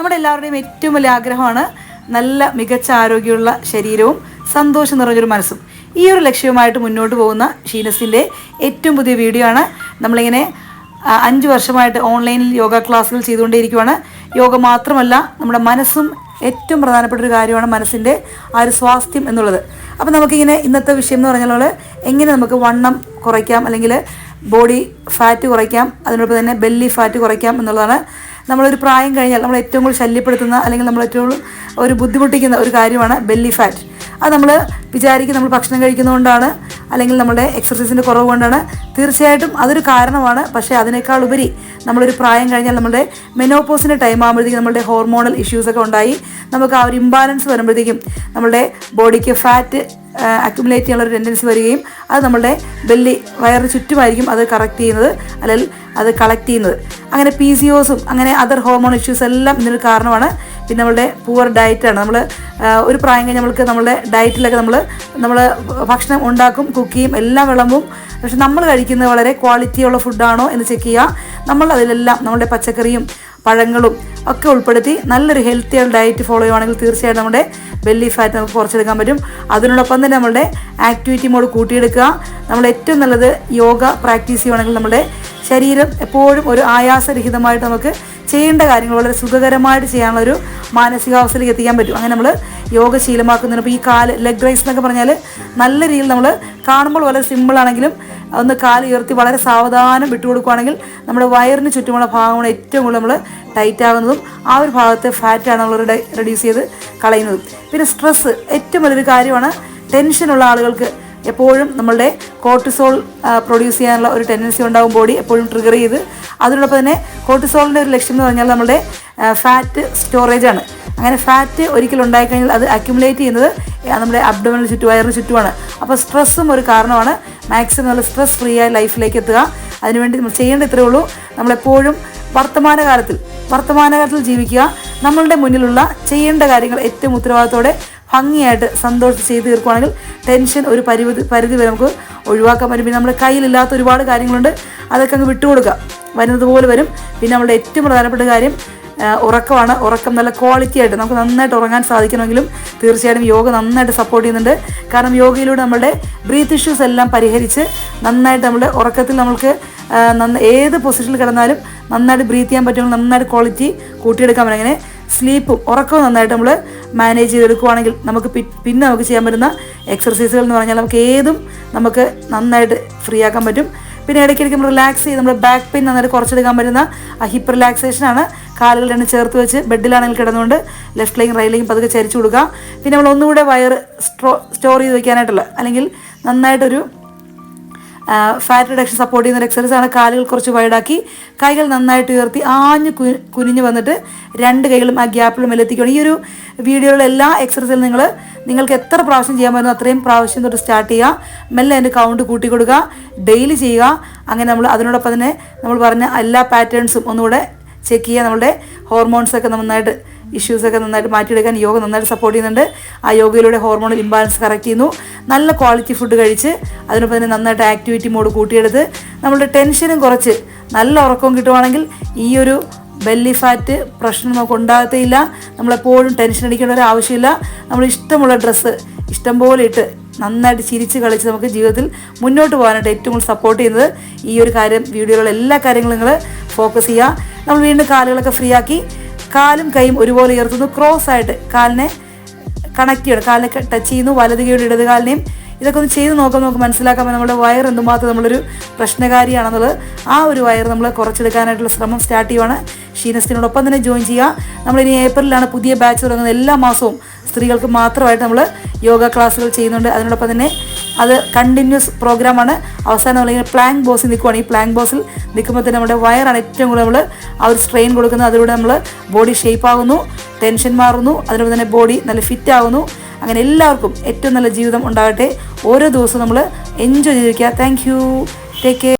നമ്മുടെ എല്ലാവരുടെയും ഏറ്റവും വലിയ ആഗ്രഹമാണ് നല്ല മികച്ച ആരോഗ്യമുള്ള ശരീരവും സന്തോഷം നിറഞ്ഞൊരു മനസ്സും. ഈ ഒരു ലക്ഷ്യവുമായിട്ട് മുന്നോട്ട് പോകുന്ന ഷീനസിന്റെ ഏറ്റവും പുതിയ വീഡിയോ ആണ്. നമ്മളിങ്ങനെ അഞ്ച് വർഷമായിട്ട് ഓൺലൈനിൽ യോഗ ക്ലാസ്സുകൾ ചെയ്തുകൊണ്ടേയിരിക്കുവാണ്. യോഗ മാത്രമല്ല നമ്മുടെ മനസ്സും ഏറ്റവും പ്രധാനപ്പെട്ട ഒരു കാര്യമാണ് മനസ്സിന്റെ ആ ഒരു സ്വാസ്ഥ്യം എന്നുള്ളത്. അപ്പോൾ നമുക്കിങ്ങനെ ഇന്നത്തെ വിഷയം എന്ന് പറഞ്ഞാൽ എങ്ങനെ നമുക്ക് വണ്ണം കുറയ്ക്കാം അല്ലെങ്കിൽ ബോഡി ഫാറ്റ് കുറയ്ക്കാം അതിനോടൊപ്പം തന്നെ ബെല്ലി ഫാറ്റ് കുറയ്ക്കാം എന്നുള്ളതാണ്. നമ്മളൊരു പ്രായം കഴിഞ്ഞാൽ നമ്മൾ ഏറ്റവും കൂടുതൽ ശല്യപ്പെടുത്തുന്ന അല്ലെങ്കിൽ നമ്മൾ ഏറ്റവും ഒരു ബുദ്ധിമുട്ടിക്കുന്ന ഒരു കാര്യമാണ് ബെല്ലി ഫാറ്റ്. അത് നമ്മൾ വിചാരിക്കും നമ്മൾ ഭക്ഷണം കഴിക്കുന്നതുകൊണ്ടാണ് അല്ലെങ്കിൽ നമ്മുടെ എക്സസൈസിന്റെ കുറവ് കൊണ്ടാണ് തീർച്ചയായിട്ടും അതൊരു കാരണമാണ്. പക്ഷേ അതിനേക്കാൾ ഉപരി നമ്മളൊരു പ്രായം കഴിഞ്ഞാൽ നമ്മുടെ മെനോപ്പോസിന്റെ ടൈം ആകുമ്പോഴത്തേക്കും നമ്മുടെ ഹോർമോണൽ ഇഷ്യൂസൊക്കെ ഉണ്ടായി. നമുക്ക് ആ ഒരു ഇംബാലൻസ് വരുമ്പോഴത്തേക്കും നമ്മുടെ ബോഡിക്ക് ഫാറ്റ് അക്യുമുലേറ്റ് ചെയ്യാനുള്ള ഒരു ടെൻഡൻസി വരികയും അത് നമ്മുടെ ബെല്ലി വയറിന് ചുറ്റുമായിരിക്കും അത് കറക്റ്റ് ചെയ്യുന്നത് അല്ലെങ്കിൽ അത് കളക്ട് ചെയ്യുന്നത്. അങ്ങനെ പി സി ഒസും അങ്ങനെ അതർ ഹോർമോൺ ഇഷ്യൂസ് എല്ലാം ഇതിനൊരു കാരണമാണ്. പിന്നെ നമ്മളുടെ പുവർ ഡയറ്റാണ് നമ്മൾ ഒരു പ്രായം കഴിഞ്ഞ് നമ്മൾക്ക് നമ്മളുടെ ഡയറ്റിലൊക്കെ നമ്മൾ നമ്മൾ ഭക്ഷണം ഉണ്ടാക്കും കുക്ക് ചെയ്യും എല്ലാം വിളമ്പും. പക്ഷെ നമ്മൾ കഴിക്കുന്നത് വളരെ ക്വാളിറ്റിയുള്ള ഫുഡാണോ എന്ന് ചെക്ക് ചെയ്യുക. നമ്മൾ അതിലെല്ലാം നമ്മുടെ പച്ചക്കറിയും പഴങ്ങളും ഒക്കെ ഉൾപ്പെടുത്തി നല്ലൊരു ഹെൽത്തി ഡയറ്റ് ഫോളോ ചെയ്യുവാണെങ്കിൽ തീർച്ചയായിട്ടും നമ്മുടെ ബെല്ലി ഫാറ്റ് നമുക്ക് കുറച്ചെടുക്കാൻ പറ്റും. അതിനോടൊപ്പം തന്നെ നമ്മുടെ ആക്ടിവിറ്റി മോഡ് കൂട്ടിയെടുക്കുക. നമ്മൾ ഏറ്റവും നല്ലത് യോഗ പ്രാക്ടീസ് ചെയ്യുവാണെങ്കിൽ നമ്മുടെ ശരീരം എപ്പോഴും ഒരു ആയാസരഹിതമായിട്ട് നമുക്ക് ചെയ്യേണ്ട കാര്യങ്ങൾ വളരെ സുഖകരമായിട്ട് ചെയ്യാനുള്ള ഒരു മാനസികാവസ്ഥയിലേക്ക് എത്തിക്കാൻ പറ്റും. അങ്ങനെ നമ്മൾ യോഗ ശീലമാക്കുന്നതിന് ഈ കാൽ ലെഗ് റൈസ് എന്നൊക്കെ പറഞ്ഞാൽ നല്ല രീതിയിൽ നമ്മൾ കാണുമ്പോൾ വളരെ സിമ്പിളാണെങ്കിലും ഒന്ന് കാൽ ഉയർത്തി വളരെ സാവധാനം വിട്ടുകൊടുക്കുകയാണെങ്കിൽ നമ്മുടെ വയറിന് ചുറ്റുമുള്ള ഭാഗമാണ് ഏറ്റവും കൂടുതൽ നമ്മൾ ടൈറ്റ് ആകുന്നതും ആ ഒരു ഭാഗത്തെ ഫാറ്റാണ് നമ്മൾ റെഡ്യൂസ് ചെയ്ത് കളയുന്നതും. പിന്നെ സ്ട്രെസ്സ് ഏറ്റവും വലിയൊരു കാര്യമാണ് ടെൻഷനുള്ള ആളുകൾക്ക് എപ്പോഴും നമ്മളുടെ കോർട്ടിസോൾ പ്രൊഡ്യൂസ് ചെയ്യാനുള്ള ഒരു ടെൻഡൻസി ഉണ്ടാകും ബോഡി എപ്പോഴും ട്രിഗർ ചെയ്ത്. അതിനോടൊപ്പം തന്നെ കോർട്ടിസോളിന്റെ ഒരു ലക്ഷ്യം എന്ന് പറഞ്ഞാൽ നമ്മുടെ ഫാറ്റ് സ്റ്റോറേജ് ആണ്. അങ്ങനെ ഫാറ്റ് ഒരിക്കലും ഉണ്ടായിക്കഴിഞ്ഞാൽ അത് അക്യുമുലേറ്റ് ചെയ്യുന്നത് നമ്മുടെ അബ്ഡോമിനൽ ചുറ്റും വയറിന് ചുറ്റുമാണ്. അപ്പോൾ സ്ട്രെസ്സും ഒരു കാരണമാണ്. മാക്സിമം നമ്മൾ സ്ട്രെസ് ഫ്രീ ആയ ലൈഫിലേക്ക് എത്തുക. അതിനുവേണ്ടി നമ്മൾ ചെയ്യേണ്ട ഇത്രയേ ഉള്ളൂ. നമ്മളെപ്പോഴും വർത്തമാനകാലത്തിൽ വർത്തമാനകാലത്തിൽ ജീവിക്കുക. നമ്മളുടെ മുന്നിലുള്ള ചെയ്യേണ്ട കാര്യങ്ങൾ ഏറ്റവും ഉത്തരവാദിത്തോടെ ഭംഗിയായിട്ട് സന്തോഷിച്ച് ചെയ്ത് തീർക്കുകയാണെങ്കിൽ ടെൻഷൻ ഒരു പരിധി പരിധി വരെ നമുക്ക് ഒഴിവാക്കാൻ പറ്റും. പിന്നെ നമ്മുടെ കയ്യിലില്ലാത്ത ഒരുപാട് കാര്യങ്ങളുണ്ട്. അതൊക്കെ അങ്ങ് വിട്ടുകൊടുക്കുക. വരുന്നത് പോലെ വരും. പിന്നെ നമ്മുടെ ഏറ്റവും പ്രധാനപ്പെട്ട കാര്യം ഉറക്കമാണ്. ഉറക്കം നല്ല ക്വാളിറ്റി ആയിട്ട് നമുക്ക് നന്നായിട്ട് ഉറങ്ങാൻ സാധിക്കണമെങ്കിലും തീർച്ചയായിട്ടും യോഗ നന്നായിട്ട് സപ്പോർട്ട് ചെയ്യുന്നുണ്ട്. കാരണം യോഗയിലൂടെ നമ്മുടെ ബ്രീത്ത് ഇഷ്യൂസ് എല്ലാം പരിഹരിച്ച് നന്നായിട്ട് നമ്മുടെ ഉറക്കത്തിൽ നമുക്ക് ഏത് പൊസിഷനിൽ കിടന്നാലും നന്നായിട്ട് ബ്രീത്ത് ചെയ്യാൻ പറ്റുമെങ്കിൽ നന്നായിട്ട് ക്വാളിറ്റി കൂട്ടിയെടുക്കാൻ പറ്റും. അങ്ങനെ സ്ലീപ്പും ഉറക്കവും നന്നായിട്ട് നമ്മൾ മാനേജ് ചെയ്തെടുക്കുവാണെങ്കിൽ നമുക്ക് പിന്നെ നമുക്ക് ചെയ്യാൻ പറ്റുന്ന എക്സർസൈസുകൾ എന്ന് പറഞ്ഞാൽ നമുക്ക് ഏതും നമുക്ക് നന്നായിട്ട് ഫ്രീ ആക്കാൻ പറ്റും. പിന്നെ ഇടയ്ക്കിടയ്ക്ക് നമ്മൾ റിലാക്സ് ചെയ്ത് നമ്മുടെ ബാക്ക് പെയിൻ നന്നായിട്ട് കുറച്ചെടുക്കാൻ പറ്റുന്ന ഹിപ്പ് റിലാക്സേഷൻ ആണ്. കാലുകൾ രണ്ട് ചേർത്ത് വെച്ച് ബെഡിലാണെങ്കിൽ കിടന്നുകൊണ്ട് ലെഫ്റ്റ് ലൈൻ റൈറ്റ് ലൈൻ പതുക്കെ ചരിച്ചു കൊടുക്കുക. പിന്നെ നമ്മൾ ഒന്നുകൂടെ വയർ സ്ട്രോ സ്റ്റോർ ചെയ്ത് വെക്കാനായിട്ടുള്ള അല്ലെങ്കിൽ നന്നായിട്ടൊരു ഫാറ്റ് റിഡക്ഷൻ സപ്പോർട്ട് ചെയ്യുന്ന ഒരു എക്സസൈസ് ആണ് കാലുകൾ കുറച്ച് വൈഡാക്കി കൈകൾ നന്നായിട്ട് ഉയർത്തി ആഞ്ഞ് കുനിഞ്ഞ് വന്നിട്ട് രണ്ട് കൈകളും ആ ഗ്യാപ്പിലും മെല്ലെത്തിക്കണം ഈ ഒരു വീഡിയോയിലുള്ള എല്ലാ എക്സസൈസിലും നിങ്ങൾ നിങ്ങൾക്ക് എത്ര പ്രാവശ്യം ചെയ്യാൻ പറ്റുന്നു അത്രയും പ്രാവശ്യം തൊട്ട് സ്റ്റാർട്ട് ചെയ്യുക. മെല്ലെ അതിന്റെ കൗണ്ട് കൂട്ടി കൊടുക്കുക. ഡെയിലി ചെയ്യുക. അങ്ങനെ നമ്മൾ അതിനോടൊപ്പം തന്നെ നമ്മൾ പറഞ്ഞ എല്ലാ പാറ്റേൺസും ഒന്നുകൂടെ ചെക്ക് ചെയ്യുക നമ്മുടെ ഹോർമോൺസ് ഒക്കെ നന്നായിട്ട് ഇഷ്യൂസ് ഒക്കെ നന്നായിട്ട് മാറ്റിയെടുക്കാൻ യോഗ നന്നായിട്ട് സപ്പോർട്ട് ചെയ്യുന്നുണ്ട്. ആ യോഗയിലൂടെ ഹോർമോണൽ ഇംബാലൻസ് കറക്റ്റ് ചെയ്യുന്നു. നല്ല ക്വാളിറ്റി ഫുഡ് കഴിച്ച് അതിനൊപ്പം തന്നെ നന്നായിട്ട് ആക്ടിവിറ്റി മോഡ് കൂട്ടിയെടുത്ത് നമ്മുടെ ടെൻഷനും കുറച്ച് നല്ല ഉറക്കവും കിട്ടുവാണെങ്കിൽ ഈ ഒരു ബെല്ലി ഫാറ്റ് പ്രശ്നം നമുക്ക് ഉണ്ടാകത്തേയില്ല. നമ്മളെപ്പോഴും ടെൻഷൻ അടിക്കേണ്ട ഒരു ആവശ്യമില്ല. നമ്മൾ ഇഷ്ടമുള്ള ഡ്രസ്സ് ഇഷ്ടം പോലെ ഇട്ട് നന്നായിട്ട് ചിരിച്ച് കളിച്ച് നമുക്ക് ജീവിതത്തിൽ മുന്നോട്ട് പോകാനായിട്ട് ഏറ്റവും കൂടുതൽ സപ്പോർട്ട് ചെയ്യുന്നത് ഈ ഒരു കാര്യം വീഡിയോയിലുള്ള എല്ലാ കാര്യങ്ങളും നിങ്ങൾ ഫോക്കസ് ചെയ്യുക. നമ്മൾ വീണ്ടും കാലുകളൊക്കെ ഫ്രീ ആക്കി. കാലും കൈയും ഒരുപോലെ ഉയർത്തുന്നു. ക്രോസ് ആയിട്ട് കാലിനെ കണക്ട് ചെയ്യണം. കാലിനെ ടച്ച് ചെയ്യുന്നു. വലത് കൈയുടെ ഇടത് കാലിനെയും ഇതൊക്കെ ഒന്ന് ചെയ്ത് നോക്കാൻ നമുക്ക് മനസ്സിലാക്കാൻ നമ്മുടെ വയർ എന്തുമാത്രം നമ്മളൊരു പ്രശ്നകാരിയാണെന്നുള്ളത്. ആ ഒരു വയർ നമ്മൾ കുറച്ചെടുക്കാനായിട്ടുള്ള ശ്രമം സ്റ്റാർട്ട് ചെയ്യുവാണ്. ഷീനസ്റ്റിനോടൊപ്പം തന്നെ ജോയിൻ ചെയ്യുക. നമ്മളിനി ഏപ്രിലാണ് പുതിയ ബാച്ച് തുടങ്ങുന്നത്. എല്ലാ മാസവും സ്ത്രീകൾക്ക് മാത്രമായിട്ട് നമ്മൾ യോഗ ക്ലാസ്സുകൾ ചെയ്യുന്നുണ്ട്. അതിനോടൊപ്പം തന്നെ അത് കണ്ടിന്യൂസ് പ്രോഗ്രാമാണ് അവസാനം അല്ലെങ്കിൽ പ്ലാങ്ക് ബോസിൽ നിൽക്കുവാണ് ഈ പ്ലാങ് ബോസിൽ നിൽക്കുമ്പോൾ തന്നെ നമ്മുടെ വയറാണ് ഏറ്റവും കൂടുതൽ നമ്മൾ ആ ഒരു സ്ട്രെയിൻ കൊടുക്കുന്നത്. അതിലൂടെ നമ്മൾ ബോഡി ഷേപ്പ് ആകുന്നു ടെൻഷൻ മാറുന്നു അതിലൂടെ തന്നെ ബോഡി നല്ല ഫിറ്റ് ആകുന്നു. അങ്ങനെ എല്ലാവർക്കും ഏറ്റവും നല്ല ജീവിതം ഉണ്ടാകട്ടെ. ഓരോ ദിവസവും നമ്മൾ എൻജോയ് ചെയ്തിരിക്കുക. Thank you take care